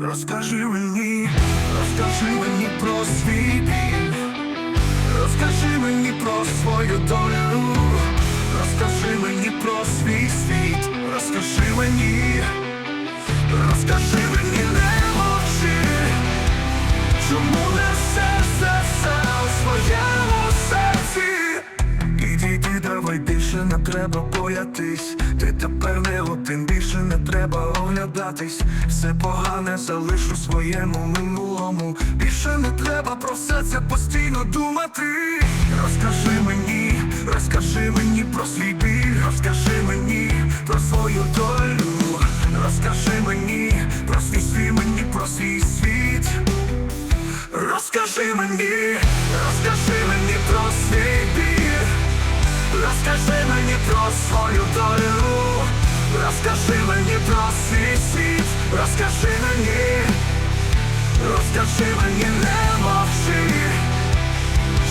Розкажи мені, розкажи мені про свій біль Розкажи мені про свою долю. Розкажи мені про свій світ. Розкажи мені, давай більше не треба боятись. Ти тепер не один, більше не треба оглядатись. Все погане залиш у своєму минулому. Більше не треба про все це постійно думати. Розкажи мені, розкажи мені про свій біль Розкажи мені про свою долю. Розкажи мені про свій світ, мені про свій світ. Розкажи мені, розкажи мені свою долю. Розкажи мені про свій світ Розкажи мені, розкажи мені, не мовчи.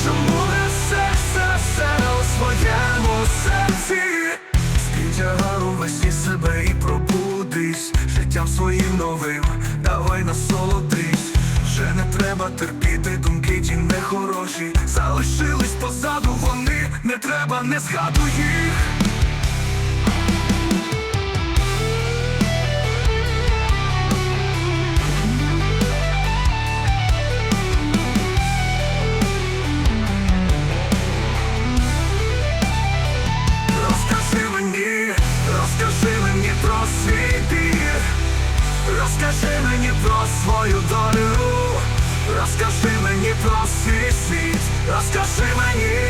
Чому не все, все, у своєму серці? Спітягар увесі себе і пробудись. Життям своїм новим, давай насолодись. Вже не треба терпіти, думки ті нехороші. Залишились позаду вони, не треба, не згадуй Розкажи мені про свою долю. Розкажи мені про свій світ. Розкажи мені,